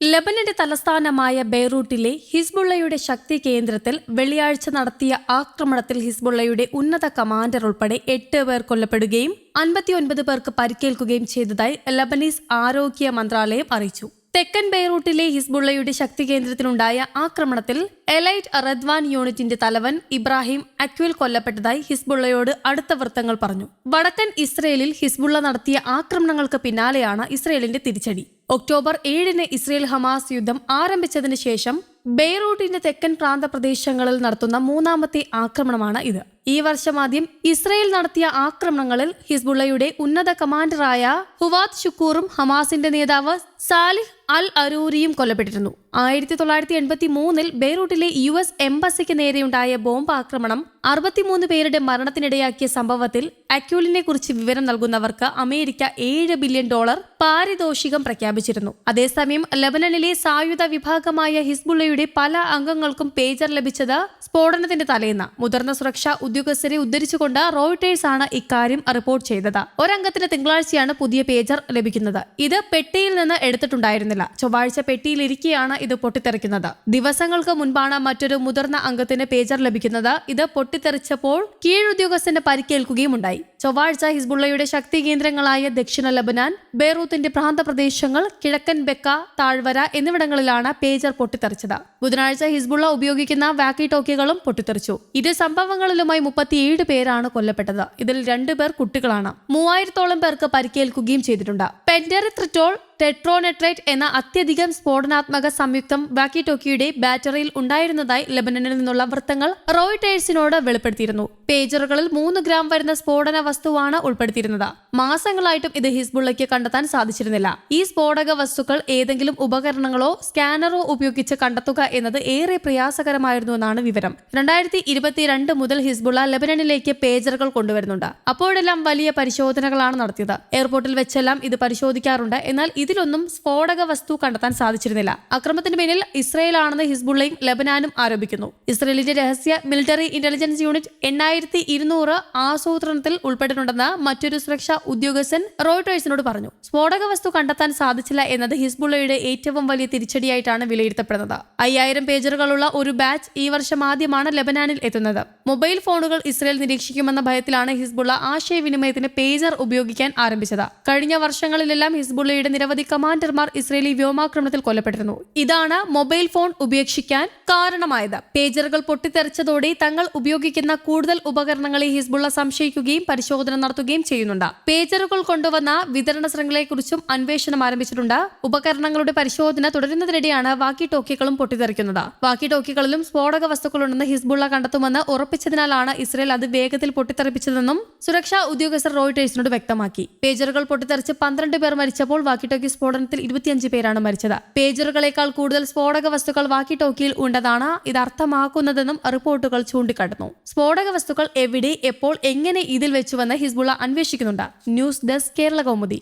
ലബനന്റെ തലസ്ഥാനമായ ബെയ്റൂട്ടിലെ ഹിസ്ബുള്ളയുടെ ശക്തി കേന്ദ്രത്തിൽ വെള്ളിയാഴ്ച നടത്തിയ ആക്രമണത്തിൽ ഹിസ്ബുള്ളയുടെ ഉന്നത കമാൻഡർ ഉൾപ്പെടെ എട്ട് പേർ കൊല്ലപ്പെടുകയും അൻപത്തിയൊൻപത് പേർക്ക് പരിക്കേൽക്കുകയും ചെയ്തതായി ലബനീസ് ആരോഗ്യ മന്ത്രാലയം അറിയിച്ചു. തെക്കൻ ബെയ്റൂട്ടിലെ ഹിസ്ബുള്ളയുടെ ശക്തി കേന്ദ്രത്തിലുണ്ടായ ആക്രമണത്തിൽ എലൈറ്റ് റദ്വാൻ യൂണിറ്റിന്റെ തലവൻ ഇബ്രാഹിം അക്വിൽ കൊല്ലപ്പെട്ടതായി ഹിസ്ബുള്ളയോട് അടുത്ത വൃത്തങ്ങൾ പറഞ്ഞു. വടക്കൻ ഇസ്രയേലിൽ ഹിസ്ബുള്ള നടത്തിയ ആക്രമണങ്ങൾക്ക് പിന്നാലെയാണ് ഇസ്രയേലിന്റെ തിരിച്ചടി. ഒക്ടോബർ ഏഴിന് ഇസ്രയേൽ ഹമാസ് യുദ്ധം ആരംഭിച്ചതിന് ശേഷം ബെയ്റൂട്ടിന്റെ തെക്കൻ പ്രാന്തപ്രദേശങ്ങളിൽ നടത്തുന്ന മൂന്നാമത്തെ ആക്രമണമാണ് ഇത്. ഈ വർഷം ആദ്യം ഇസ്രയേൽ നടത്തിയ ആക്രമണങ്ങളിൽ ഹിസ്ബുള്ളയുടെ ഉന്നത കമാൻഡറായ ഹുവാദ് ഷുക്കൂറും ഹമാസിന്റെ നേതാവ് സാലിഹ് അൽ അരൂരിയും കൊല്ലപ്പെട്ടിരുന്നു. ആയിരത്തി തൊള്ളായിരത്തി എൺപത്തി മൂന്നിൽ ബെയ്റൂട്ടിലെ യു എസ് എംബസിക്ക് നേരെയുണ്ടായ ബോംബ് ആക്രമണം അറുപത്തിമൂന്ന് പേരുടെ മരണത്തിനിടയാക്കിയ സംഭവത്തിൽ അക്യൂലിനെ കുറിച്ച് വിവരം നൽകുന്നവർക്ക് അമേരിക്ക ഏഴ് ബില്യൺ ഡോളർ പാരിതോഷികം പ്രഖ്യാപിച്ചിരുന്നു. അതേസമയം ലബനനിലെ സായുധ വിഭാഗമായ ഹിസ്ബുള്ളയുടെ പല അംഗങ്ങൾക്കും പേജർ ലഭിച്ചത് സ്ഫോടനത്തിന്റെ തലേന്ന് മുതിർന്ന സുരക്ഷാ ഉദ്യോഗസ്ഥരെ ഉദ്ധരിച്ചുകൊണ്ട് റോയിട്ടേഴ്സ് ആണ് ഇക്കാര്യം റിപ്പോർട്ട് ചെയ്തത്. ഒരംഗത്തിന് തിങ്കളാഴ്ചയാണ് പുതിയ പേജർ ലഭിക്കുന്നത്. ഇത് പെട്ടിയിൽ നിന്ന് എടുത്തിട്ടുണ്ടായിരുന്നില്ല. ചൊവ്വാഴ്ച പെട്ടിയിലിരിക്കെയാണ് ഇത് പൊട്ടിത്തെറിക്കുന്നത്. ദിവസങ്ങൾക്ക് മുൻപാണ് മറ്റൊരു മുതിർന്ന അംഗത്തിന് പേജർ ലഭിക്കുന്നത്. ഇത് പൊട്ടിത്തെറിച്ചപ്പോൾ കീഴുദ്യോഗസ്ഥന് പരിക്കേൽക്കുകയും ഉണ്ടായി ചൊവ്വാഴ്ച ഹിസ്ബുള്ളയുടെ ശക്തി കേന്ദ്രങ്ങളായ ദക്ഷിണ ലബനാൻ ബെയ്റൂത്തിന്റെ പ്രാന്തപ്രദേശങ്ങൾ കിഴക്കൻ ബെക്ക താഴ്വര എന്നിവിടങ്ങളിലാണ് പേജർ പൊട്ടിത്തെറിച്ചത്. ബുധനാഴ്ച ഹിസ്ബുള്ള ഉപയോഗിക്കുന്ന വാക്കി ടോക്കികളും പൊട്ടിത്തെറിച്ചു. ഇരു സംഭവങ്ങളിലുമായി മുപ്പത്തിയേഴ് പേരാണ് കൊല്ലപ്പെട്ടത്. ഇതിൽ രണ്ടുപേർ കുട്ടികളാണ്. മൂവായിരത്തോളം പേർക്ക് പരിക്കേൽക്കുകയും ചെയ്തിട്ടുണ്ട്. പെന്ററിത്രിറ്റോൾ ടെട്രോനെട്രേറ്റ് എന്ന അത്യധികം സ്ഫോടനാത്മക സംയുക്തം വാക്കി ടോക്കിയുടെ ബാറ്ററിയിൽ ഉണ്ടായിരുന്നതായി ലബനനിൽ നിന്നുള്ള വൃത്തങ്ങൾ റോയിട്ടേഴ്സിനോട് വെളിപ്പെടുത്തിയിരുന്നു. പേജറുകളിൽ മൂന്ന് ഗ്രാം വരുന്ന സ്ഫോടന വസ്തുവാണ് ഉൾപ്പെടുത്തിയിരുന്നത്. മാസങ്ങളായിട്ടും ഇത് ഹിസ്ബുള്ളയ്ക്ക് കണ്ടെത്താൻ സാധിച്ചിരുന്നില്ല. ഈ സ്ഫോടക വസ്തുക്കൾ ഏതെങ്കിലും ഉപകരണങ്ങളോ സ്കാനറോ ഉപയോഗിച്ച് കണ്ടെത്തുക എന്നത് ഏറെ പ്രയാസകരമായിരുന്നു എന്നാണ് വിവരം. രണ്ടായിരത്തി ഇരുപത്തിരണ്ട് മുതൽ ഹിസ്ബുള്ള ലെബനനിലേക്ക് പേജറുകൾ കൊണ്ടുവരുന്നുണ്ട്. അപ്പോഴെല്ലാം വലിയ പരിശോധനകളാണ് നടത്തിയത്. എയർപോർട്ടിൽ വെച്ചെല്ലാം ഇത് പരിശോധിക്കാറുണ്ട്. എന്നാൽ ഇതിലൊന്നും സ്ഫോടക വസ്തു കണ്ടെത്താൻ സാധിച്ചിരുന്നില്ല. അക്രമത്തിന് പിന്നിൽ ഇസ്രയേലാണെന്ന് ഹിസ്ബുള്ളയും ലബനാനും ആരോപിക്കുന്നു. ഇസ്രയേലിന്റെ രഹസ്യ മിലിറ്ററി ഇന്റലിജൻസ് യൂണിറ്റ് എണ്ണായിരത്തി ഇരുന്നൂറ് ആസൂത്രണത്തിൽ ഉൾപ്പെട്ടിട്ടുണ്ടെന്ന് മറ്റൊരു സുരക്ഷാ ഉദ്യോഗസ്ഥൻ റോയിട്ടേഴ്സിനോട് പറഞ്ഞു. സ്ഫോടക വസ്തു കണ്ടെത്താൻ സാധിച്ചില്ല എന്നത് ഹിസ്ബുള്ളയുടെ ഏറ്റവും വലിയ തിരിച്ചടിയായിട്ടാണ് വിലയിരുത്തപ്പെടുന്നത്. അയ്യായിരം പേജറുകളുള്ള ഒരു ബാച്ച് ഈ വർഷം ആദ്യമാണ് ലബനാനിൽ എത്തുന്നത്. മൊബൈൽ ഫോണുകൾ ഇസ്രയേൽ നിരീക്ഷിക്കുമെന്ന ഭയത്തിലാണ് ഹിസ്ബുള്ള ആശയവിനിമയത്തിന് പേജർ ഉപയോഗിക്കാൻ ആരംഭിച്ചത്. കഴിഞ്ഞ വർഷങ്ങളിലെല്ലാം ഹിസ്ബുള്ളയുടെ നിരവധി കമാൻഡർമാർ ഇസ്രയേലി വ്യോമാക്രമണത്തിൽ കൊല്ലപ്പെട്ടിരുന്നു. ഇതാണ് മൊബൈൽ ഫോൺ ഉപേക്ഷിക്കാൻ കാരണമായത്. പേജറുകൾ പൊട്ടിത്തെറിച്ചതോടെ തങ്ങൾ ഉപയോഗിക്കുന്ന കൂടുതൽ ഉപകരണങ്ങളെ ഹിസ്ബുള്ള സംശയിക്കുകയും പരിശോധന നടത്തുകയും ചെയ്യുന്നുണ്ട്. പേജറുകൾ കൊണ്ടുവന്ന വിതരണ ശൃംഖലയെക്കുറിച്ചും അന്വേഷണം ആരംഭിച്ചിട്ടുണ്ട്. ഉപകരണങ്ങളുടെ പരിശോധന തുടരുന്നതിനിടെയാണ് വാക്കി ടോക്കികളും പൊട്ടിത്തെറിക്കുന്നത്. വാക്കി ടോക്കികളിലും സ്ഫോടക വസ്തുക്കളുണ്ടെന്ന് ഹിസ്ബുള്ള കണ്ടെത്തുമെന്ന് ഉറപ്പിച്ചതിനാലാണ് ഇസ്രയേൽ അത് വേഗത്തിൽ പൊട്ടിത്തെറിപ്പിച്ചതെന്നും സുരക്ഷാ ഉദ്യോഗസ്ഥർ റോയിട്ടേഴ്സിനോട് വ്യക്തമാക്കി. പേജറുകൾ പൊട്ടിത്തെറിച്ച് പന്ത്രണ്ട് പേർ മരിച്ചപ്പോൾ വാക്കി സ്ഫോടനത്തിൽ ഇരുപത്തിയഞ്ച് പേരാണ് മരിച്ചത്. പേജറുകളേക്കാൾ കൂടുതൽ സ്ഫോടക വസ്തുക്കൾ വാക്കി ടോക്കിയിൽ ഉണ്ടെന്നാണ് ഇത് അർത്ഥമാക്കുന്നതെന്നും റിപ്പോർട്ടുകൾ ചൂണ്ടിക്കാട്ടുന്നു. സ്ഫോടക വസ്തുക്കൾ എവിടെ എപ്പോൾ എങ്ങനെ ഇതിൽ വെച്ചുവെന്ന് ഹിസ്ബുള്ള അന്വേഷിക്കുന്നുണ്ട്. News desk Kerala Kaumudi.